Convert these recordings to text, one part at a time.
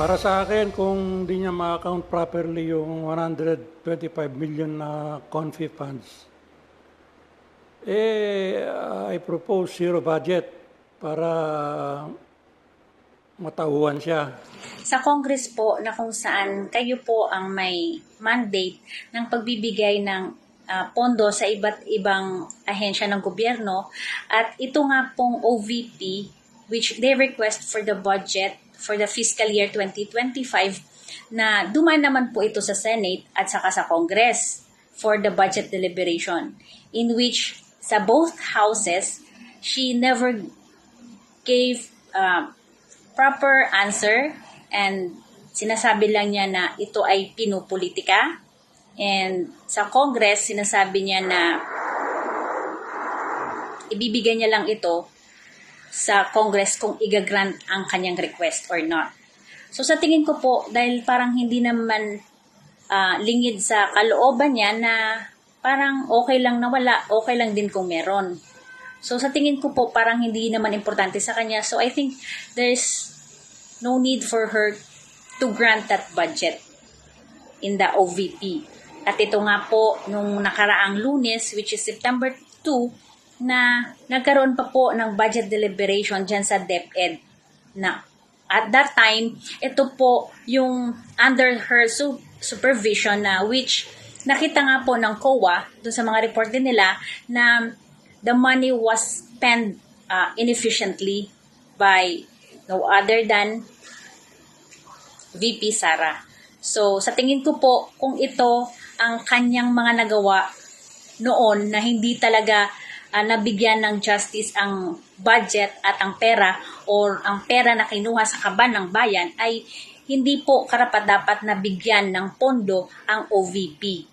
Para sa akin, kung di niya ma-account properly yung 125 million na confi funds, eh, I propose zero budget para matauhan siya. Sa Congress po na kung saan kayo po ang may mandate ng pagbibigay ng ah, pondo sa iba't ibang ahensya ng gobyerno at ito nga pong OVP which they request for the budget for the fiscal year 2025 na duman naman po ito sa Senate at saka sa Congress for the budget deliberation in which sa both houses she never gave uh, proper answer and sinasabi lang niya na ito ay pinupolitika. And sa Congress sinasabi niya na ibibigay niya lang ito sa Congress kung igagrant ang kanyang request or not. So sa tingin ko po, dahil parang hindi naman ah, lingid sa kalooban niya na parang okay lang na wala, okay lang din kung meron. So sa tingin ko po parang hindi naman importante sa kanya. So I think there's no need for her to grant that budget in the OVP. At ito nga po nung nakaraang lunes which is September 2 na nagkaroon pa po ng budget deliberation dyan sa DepEd na at that time, ito po yung under her su- supervision na which nakita nga po ng COA doon sa mga report din nila na the money was spent uh, inefficiently by no other than VP Sara. So, sa tingin ko po, kung ito ang kanyang mga nagawa noon na hindi talaga ah, nabigyan ng justice ang budget at ang pera or ang pera na kinuha sa kaban ng bayan ay hindi po karapat-dapat nabigyan ng pondo ang OVP.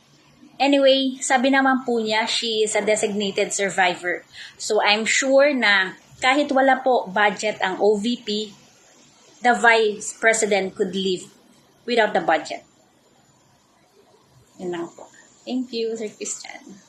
Anyway, sabi naman po niya, she is a designated survivor. So I'm sure na kahit wala po budget ang OVP, the Vice President could live without the budget. Yun lang po. Thank you, Sir Christian.